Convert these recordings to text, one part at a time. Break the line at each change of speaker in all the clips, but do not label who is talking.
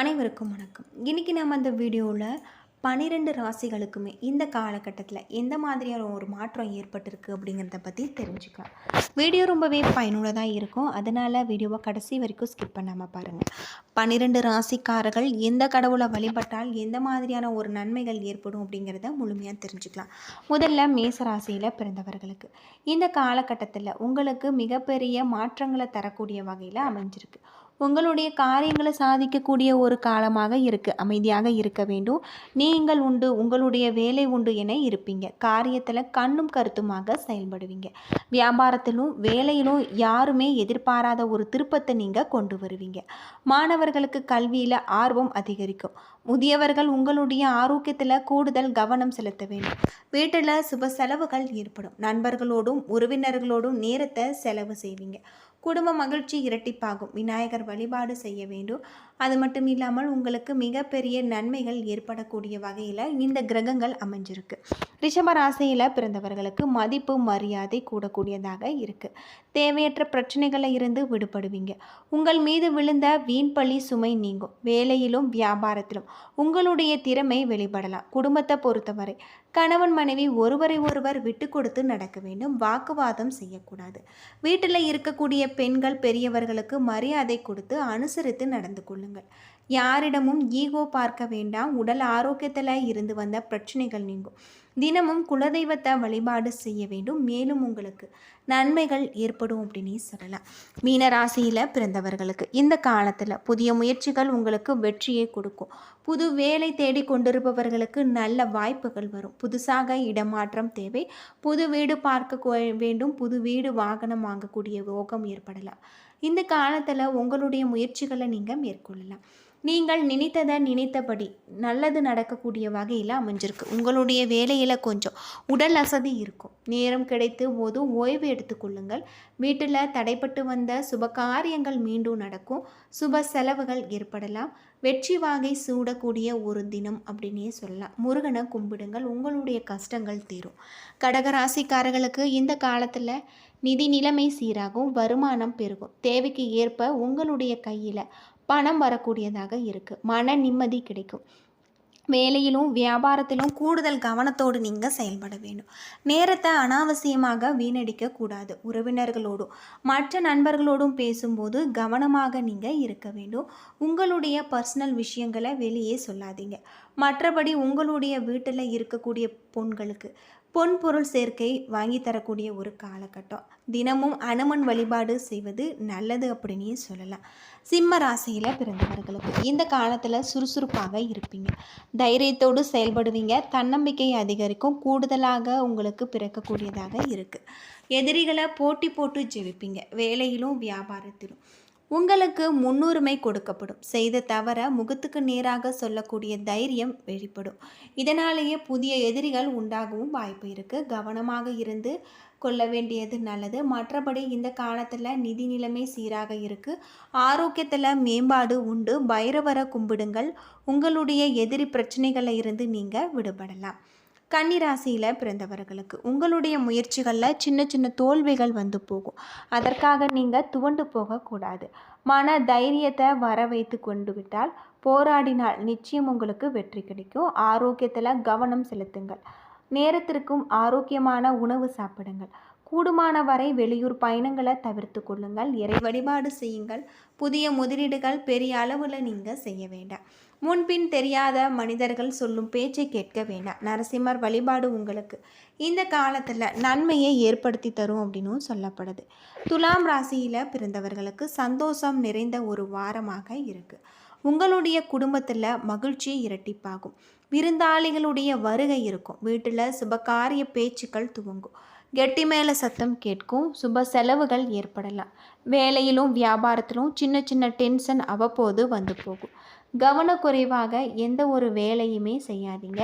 அனைவருக்கும் வணக்கம். இன்றைக்கி நம்ம அந்த வீடியோவில் பன்னிரெண்டு ராசிகளுக்குமே இந்த காலகட்டத்தில் எந்த மாதிரியான ஒரு மாற்றம் ஏற்பட்டிருக்கு அப்படிங்கிறத பற்றி தெரிஞ்சுக்கலாம். வீடியோ ரொம்பவே பயனுள்ளதாக இருக்கும். அதனால் வீடியோவை கடைசி வரைக்கும் ஸ்கிப் பண்ணாமல் பாருங்கள் பன்னிரெண்டு ராசிக்காரர்கள் எந்த கடவுளை வழிபட்டால் எந்த மாதிரியான ஒரு நன்மைகள் ஏற்படும் அப்படிங்கிறத முழுமையாக தெரிஞ்சுக்கலாம். முதல்ல மேச ராசியில் பிறந்தவர்களுக்கு. இந்த காலகட்டத்தில் உங்களுக்கு மிகப்பெரிய மாற்றங்களை தரக்கூடிய வகையில் அமைஞ்சிருக்கு. உங்களுடைய காரியங்களை சாதிக்கக்கூடிய ஒரு காலமாக இருக்கு அமைதியாக இருக்க வேண்டும். நீங்கள் உண்டு உங்களுடைய வேலை உண்டு என இருப்பீங்க. காரியத்தில் கண்ணும் கருத்துமாக செயல்படுவீங்க. வியாபாரத்திலும் வேலையிலும் யாருமே எதிர்பாராத ஒரு திருப்பத்தை நீங்கள் கொண்டு வருவீங்க. மாணவர்களுக்கு கல்வியில் ஆர்வம் அதிகரிக்கும். முதியவர்கள் உங்களுடைய ஆரோக்கியத்தில் கூடுதல் கவனம் செலுத்த வேண்டும். வீட்டில் சுப செலவுகள் ஏற்படும். நண்பர்களோடும் உறவினர்களோடும் நேரத்தை செலவு செய்வீங்க. குடும்ப மகிழ்ச்சி இரட்டிப்பாகும். விநாயகர் வழிபாடு செய்ய வேண்டும். அது மட்டும் இல்லாமல் உங்களுக்கு மிகப்பெரிய நன்மைகள் ஏற்படக்கூடிய வகையில் இந்த கிரகங்கள் அமைஞ்சிருக்கு. ரிஷப ராசியில் பிறந்தவர்களுக்கு மதிப்பு மரியாதை கூடக்கூடியதாக இருக்குது தேவையற்ற பிரச்சனைகளை இருந்து விடுபடுவீங்க. உங்கள் மீது விழுந்த வீண்பழி சுமை நீங்கும். வேலையிலும் வியாபாரத்திலும் உங்களுடைய திறமை வெளிப்படலாம். குடும்பத்தை பொறுத்தவரை கணவன் மனைவி ஒருவரை ஒருவர் விட்டு கொடுத்து நடக்க வேண்டும். வாக்குவாதம் செய்யக்கூடாது. வீட்டில் இருக்கக்கூடிய பெண்கள் பெரியவர்களுக்கு மரியாதை கொடுத்து அனுசரித்து நடந்து கொள்ளுங்கள். யாரிடமும் ஈகோ பார்க்க வேண்டாம். உடல் ஆரோக்கியத்தில் இருந்து வந்த பிரச்சனைகள் நீங்கும். தினமும் குலதெய்வத்தை வழிபாடு செய்ய வேண்டும். மேலும் உங்களுக்கு நன்மைகள் ஏற்படும் அப்படின்னு சொல்லலாம். மீன ராசியில் பிறந்தவர்களுக்கு இந்த காலத்தில் புதிய முயற்சிகள் உங்களுக்கு வெற்றியை கொடுக்கும். புது வேலை தேடி கொண்டிருப்பவர்களுக்கு நல்ல வாய்ப்புகள் வரும். புதுசாக இடமாற்றம் தேவை. புது வீடு பார்க்க வேண்டும். புது வீடு வாகனம் வாங்கக்கூடிய யோகம் ஏற்படலாம். இந்த காலத்தில் உங்களுடைய முயற்சிகளை நீங்கள் மேற்கொள்ளலாம். நீங்கள் நினைத்ததை நினைத்தபடி நல்லது நடக்கக்கூடிய வகையில் அமைஞ்சிருக்கு. உங்களுடைய வேலையில் கொஞ்சம் உடல் அசதி இருக்கும். நேரம் கிடைத்து போது ஓய்வு எடுத்துக்கொள்ளுங்கள் வீட்டில் தடைப்பட்டு வந்த சுப காரியங்கள் மீண்டும் நடக்கும். சுப செலவுகள் ஏற்படலாம். வெற்றி வாகை சூடக்கூடிய ஒரு தினம் அப்படின்னே சொல்லலாம். முருகனை கும்பிடுங்கள். உங்களுடைய கஷ்டங்கள் தீரும். கடகராசிக்காரர்களுக்கு இந்த காலத்தில் நிதி நிலைமை சீராகும். வருமானம் பெருகும். தேவைக்கு ஏற்ப உங்களுடைய கையில் பணம் வரக்கூடியதாக இருக்குது மன நிம்மதி கிடைக்கும். வேலையிலும் வியாபாரத்திலும் கூடுதல் கவனத்தோடு நீங்கள் செயல்பட வேண்டும். நேரத்தை அனாவசியமாக வீணடிக்க கூடாது. உறவினர்களோடும் மற்ற நண்பர்களோடும் பேசும்போது கவனமாக நீங்கள் இருக்க வேண்டும். உங்களுடைய பர்சனல் விஷயங்களை வெளியே சொல்லாதீங்க. மற்றபடி உங்களுடைய வீட்டில் இருக்கக்கூடிய பொண்களுக்கு பொன் பொருள் சேர்க்கை வாங்கி தரக்கூடிய ஒரு காலகட்டம். தினமும் அனுமன் வழிபாடு செய்வது நல்லது அப்படின்னே சொல்லலாம். சிம்ம ராசியில் பிறந்தவர்களுக்கு இந்த காலத்தில் சுறுசுறுப்பாக இருப்பீங்க. தைரியத்தோடு செயல்படுவீங்க. தன்னம்பிக்கை அதிகரிக்கும். கூடுதலாக உங்களுக்கு பிறக்கக்கூடியதாக இருக்குது எதிரிகளை போட்டி போட்டு ஜெயிப்பீங்க. வேலையிலும் வியாபாரத்திலும். உங்களுக்கு முன்னுரிமை கொடுக்கப்படும். செய்த தவற முகத்துக்கு நேராக சொல்லக்கூடிய தைரியம் வெளிப்படும். இதனாலேயே புதிய எதிரிகள் உண்டாகவும் வாய்ப்பு இருக்குது கவனமாக இருந்து கொள்ள வேண்டியது நல்லது. மற்றபடி இந்த காலத்தில் நிதி நிலைமை சீராக இருக்குது ஆரோக்கியத்தில் மேம்பாடு உண்டு. பைரவரை கும்பிடுங்கள். உங்களுடைய எதிரி பிரச்சனைகளில் இருந்து நீங்கள் விடுபடலாம். கன்னிராசியில் பிறந்தவர்களுக்கு உங்களுடைய முயற்சிகளில் சின்ன சின்ன தோல்விகள் வந்து போகும். அதற்காக நீங்கள் துவண்டு போகக்கூடாது மன தைரியத்தை வர வைத்து கொண்டு விட்டால் போராடினால் நிச்சயம் உங்களுக்கு வெற்றி கிடைக்கும். ஆரோக்கியத்தில் கவனம் செலுத்துங்கள். நேரத்திற்கும் ஆரோக்கியமான உணவு சாப்பிடுங்கள். கூடுமான வரை வெளியூர் பயணங்களை தவிர்த்து கொள்ளுங்கள். இறை வழிபாடு செய்யுங்கள். புதிய முதலீடுகள் பெரிய அளவில் நீங்கள் செய்ய வேண்டாம். முன்பின் தெரியாத மனிதர்கள் சொல்லும் பேச்சை கேட்க வேண்டாம். நரசிம்மர் வழிபாடு உங்களுக்கு இந்த காலத்தில் நன்மையை ஏற்படுத்தி தரும் அப்படின்னும் சொல்லப்படுது. துலாம் ராசியில் பிறந்தவர்களுக்கு சந்தோஷம் நிறைந்த ஒரு வாரமாக இருக்குது உங்களுடைய குடும்பத்தில் மகிழ்ச்சி இரட்டிப்பாகும். விருந்தாளிகளுடைய வருகை இருக்கும். வீட்டில் சுபகாரிய பேச்சுக்கள் துவங்கும். கெட்டி மேலே சத்தம் கேட்கும் சுப செலவுகள் ஏற்படலாம். வேலையிலும் வியாபாரத்திலும் சின்ன சின்ன டென்ஷன் அவ்வப்போது வந்து போகும். கவனக்குறைவாக எந்த ஒரு வேலையுமே செய்யாதீங்க.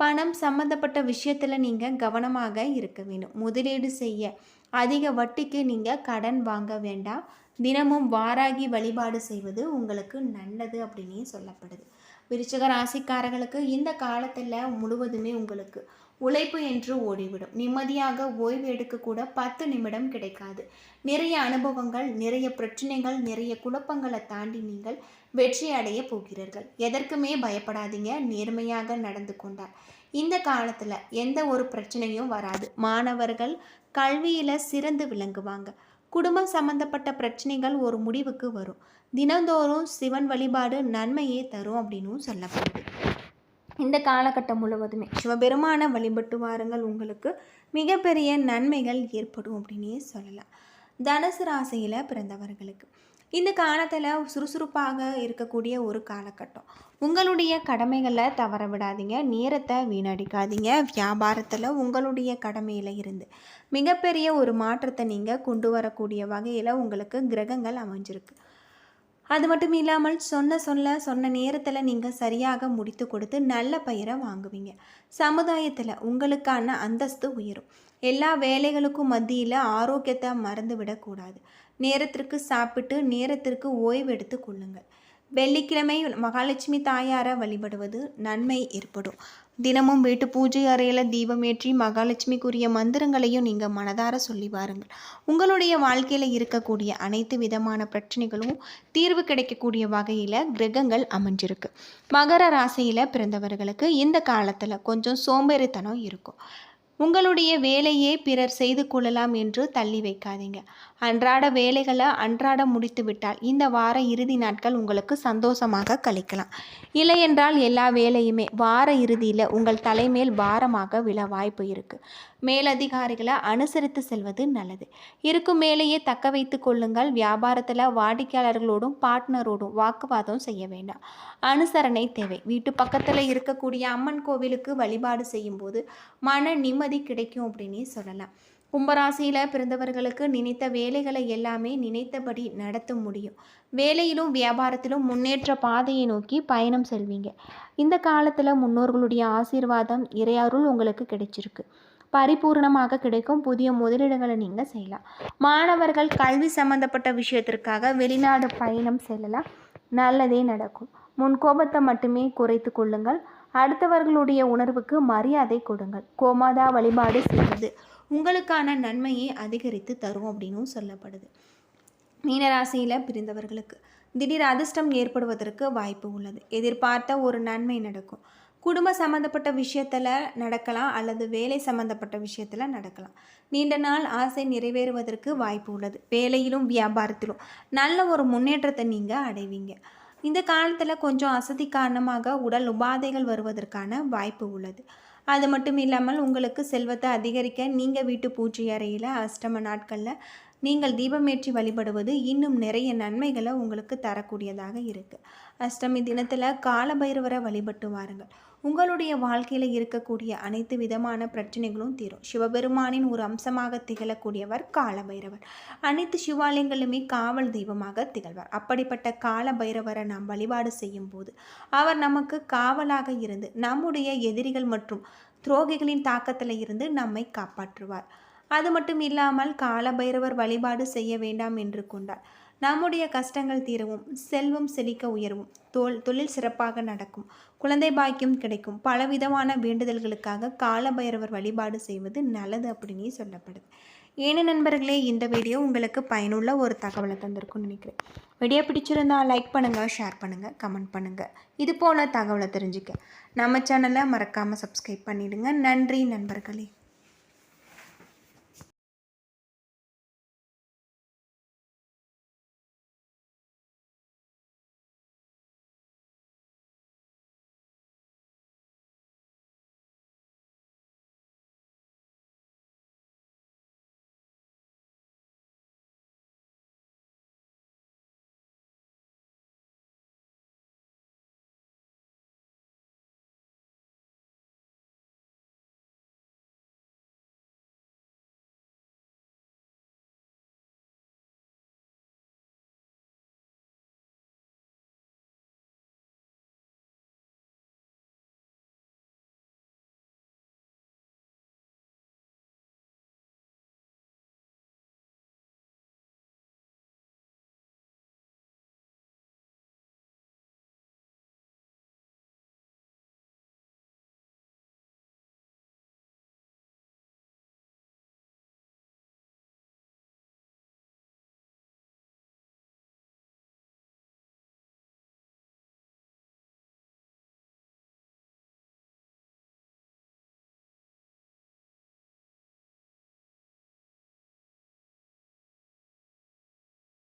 பணம் சம்மந்தப்பட்ட விஷயத்தில் நீங்கள் கவனமாக இருக்க வேண்டும். முதலீடு செய்ய அதிக வட்டிக்கு நீங்கள் கடன் வாங்க வேண்டாம். தினமும் வாராகி வழிபாடு செய்வது உங்களுக்கு நல்லது அப்படின்னே சொல்லப்படுது. விருச்சிக ராசிக்காரர்களுக்கு இந்த காலத்தில் முழுவதுமே உங்களுக்கு உழைப்பு என்று ஓடிவிடும். நிம்மதியாக ஓய்வு எடுக்க கூட பத்து நிமிடம் கிடைக்காது. நிறைய அனுபவங்கள் நிறைய பிரச்சனைகள் நிறைய குழப்பங்களை தாண்டி நீங்கள் வெற்றி அடைய போகிறீர்கள். எதற்குமே பயப்படாதீங்க. நேர்மையாக நடந்து கொண்டார் இந்த காலத்தில் எந்த ஒரு பிரச்சனையும் வராது. மாணவர்கள் கல்வியில் சிறந்து விளங்குவாங்க. குடும்பம் சம்பந்தப்பட்ட பிரச்சனைகள் ஒரு முடிவுக்கு வரும். தினந்தோறும் சிவன் வழிபாடு நன்மையே தரும் அப்படின்னும் சொல்லப்படுது. இந்த காலகட்டம் முழுவதுமே. சிவபெருமான வழிபட்டு வாருங்கள். உங்களுக்கு மிகப்பெரிய நன்மைகள் ஏற்படும் அப்படின்னே சொல்லலாம். தனுசு ராசியில் பிறந்தவர்களுக்கு. இந்த காலத்தில் சுறுசுறுப்பாக இருக்கக்கூடிய ஒரு காலகட்டம். உங்களுடைய கடமைகளை தவற விடாதீங்க. நேரத்தை வீணடிக்காதீங்க. வியாபாரத்தில் உங்களுடைய கடமையில் இருந்து மிகப்பெரிய ஒரு மாற்றத்தை நீங்கள் கொண்டு வரக்கூடிய வகையில் உங்களுக்கு கிரகங்கள் அமைஞ்சிருக்கு. அது மட்டும் இல்லாமல் சொன்ன சொல்ல சொன்ன நேரத்தில் நீங்கள் சரியாக முடித்து கொடுத்து நல்ல பெயரை வாங்குவீங்க. சமுதாயத்தில் உங்களுக்கான அந்தஸ்து உயரும். எல்லா வேலைகளுக்கும் மத்தியில் ஆரோக்கியத்தை மறந்து விடக்கூடாது நேரத்திற்கு சாப்பிட்டு நேரத்திற்கு ஓய்வு எடுத்து கொள்ளுங்கள். வெள்ளிக்கிழமை மகாலட்சுமி தாயாரை வழிபடுவது நன்மை ஏற்படும். தினமும் வீட்டு பூஜை அறையில் தீபமேற்றி மகாலட்சுமிக்குரிய மந்திரங்களையும் நீங்கள் மனதார சொல்லி பாருங்கள். உங்களுடைய வாழ்க்கையில் இருக்கக்கூடிய அனைத்து விதமான பிரச்சனைகளும் தீர்வு கிடைக்கக்கூடிய வகையில் கிரகங்கள் அமைஞ்சிருக்கு. மகர ராசியில் பிறந்தவர்களுக்கு இந்த காலத்தில் கொஞ்சம் சோம்பேறித்தனம் இருக்கும். உங்களுடைய வேலையே பிறர் செய்து கொள்ளலாம் என்று தள்ளி வைக்காதீங்க. அன்றாட வேலைகளை அன்றாட முடித்து விட்டால் இந்த வார இறுதி நாட்கள் உங்களுக்கு சந்தோஷமாக கழிக்கலாம். இல்லையென்றால் எல்லா வேலையுமே வார இறுதியில் உங்கள் தலைமேல் பாரமாக விழ வாய்ப்பு இருக்குது மேலதிகாரிகளை அனுசரித்து செல்வது நல்லது. இருக்கும் மேலேயே தக்க வைத்து கொள்ளுங்கள். வியாபாரத்தில் வாடிக்கையாளர்களோடும் பார்ட்னரோடும் வாக்குவாதம் செய்ய வேண்டாம். அனுசரணை தேவை. வீட்டு பக்கத்தில் இருக்கக்கூடிய அம்மன் கோவிலுக்கு வழிபாடு செய்யும்போது மன நிம்மதி கிடைக்கும் அப்படின்னே சொல்லலாம். கும்பராசியில் பிறந்தவர்களுக்கு நினைத்த வேலைகளை எல்லாமே நினைத்தபடி நடத்த முடியும். வேலையிலும் வியாபாரத்திலும் முன்னேற்ற பாதையை நோக்கி பயணம் செல்வீங்க. இந்த காலத்தில் முன்னோர்களுடைய ஆசீர்வாதம் இறையாருள் உங்களுக்கு கிடைச்சிருக்கு. பரிபூர்ணமாக கிடைக்கும் புதிய முதலீடுகளை நீங்கள் செய்யலாம். மாணவர்கள் கல்வி சம்பந்தப்பட்ட விஷயத்திற்காக வெளிநாடு பயணம் செல்லலாம். நல்லதே நடக்கும். முன் கோபத்தை மட்டுமே குறைத்து கொள்ளுங்கள். அடுத்தவர்களுடைய உணர்வுக்கு மரியாதை கொடுங்கள். கோமாதா வழிபாடு செய்வது உங்களுக்கான நன்மையை அதிகரித்து தரும் அப்படின்னும் சொல்லப்படுது. மீனராசியில் பிரிந்தவர்களுக்கு திடீர் அதிர்ஷ்டம் ஏற்படுவதற்கு வாய்ப்பு உள்ளது. எதிர்பார்த்த ஒரு நன்மை நடக்கும். குடும்ப சம்மந்தப்பட்ட விஷயத்தில் நடக்கலாம் அல்லது வேலை சம்மந்தப்பட்ட விஷயத்தில் நடக்கலாம். நீண்ட நாள் ஆசை நிறைவேறுவதற்கு வாய்ப்பு உள்ளது. வேலையிலும் வியாபாரத்திலும் நல்ல ஒரு முன்னேற்றத்தை நீங்கள் அடைவீங்க. இந்த காலத்தில் கொஞ்சம் அசதி காரணமாக உடல் உபாதைகள் வருவதற்கான வாய்ப்பு உள்ளது. அது மட்டும் இல்லாமல் உங்களுக்கு செல்வத்தை அதிகரிக்க நீங்கள் வீட்டு பூஜை அறையில் அஷ்டம நாட்களில் நீங்கள் தீபமேற்றி வழிபடுவது இன்னும் நிறைய நன்மைகளை உங்களுக்கு தரக்கூடியதாக இருக்குது அஷ்டமி தினத்தில் காலபைரவரை வழிபட்டு வாருங்கள். உங்களுடைய வாழ்க்கையில் இருக்கக்கூடிய அனைத்து விதமான பிரச்சனைகளும் தீரும். சிவபெருமானின் ஒரு அம்சமாக திகழக்கூடியவர் காலபைரவர். அனைத்து சிவாலயங்களுமே காவல் தெய்வமாக திகழ்வார். அப்படிப்பட்ட கால பைரவரை நாம் வழிபாடு செய்யும் போது அவர் நமக்கு காவலாக இருந்து நம்முடைய எதிரிகள் மற்றும் துரோகிகளின் தாக்கத்தில் இருந்து நம்மை காப்பாற்றுவார். அது மட்டும் இல்லாமல் காலபைரவர் வழிபாடு செய்ய வேண்டாம் என்று கொண்டார். நம்முடைய கஷ்டங்கள் தீரவும் செல்வம் செழிக்க உயரவும் தோல் தொழில் சிறப்பாக நடக்கும் குழந்தை பாக்கியம் கிடைக்கும் பலவிதமான வேண்டுதல்களுக்காக காலபைரவர் வழிபாடு செய்வது நல்லது அப்படின்னு சொல்லப்படுது. ஏன நண்பர்களே இந்த வீடியோ உங்களுக்கு பயனுள்ள ஒரு தகவலை தந்திருக்கும்னு நினைக்கிறேன். வீடியோ பிடிச்சிருந்தா லைக் பண்ணுங்கள் ஷேர் பண்ணுங்கள் கமெண்ட் பண்ணுங்கள் இது போல் தகவலை தெரிஞ்சுக்க நம்ம சேனலை மறக்காமல் சப்ஸ்கிரைப் பண்ணிவிடுங்க நன்றி நண்பர்களே.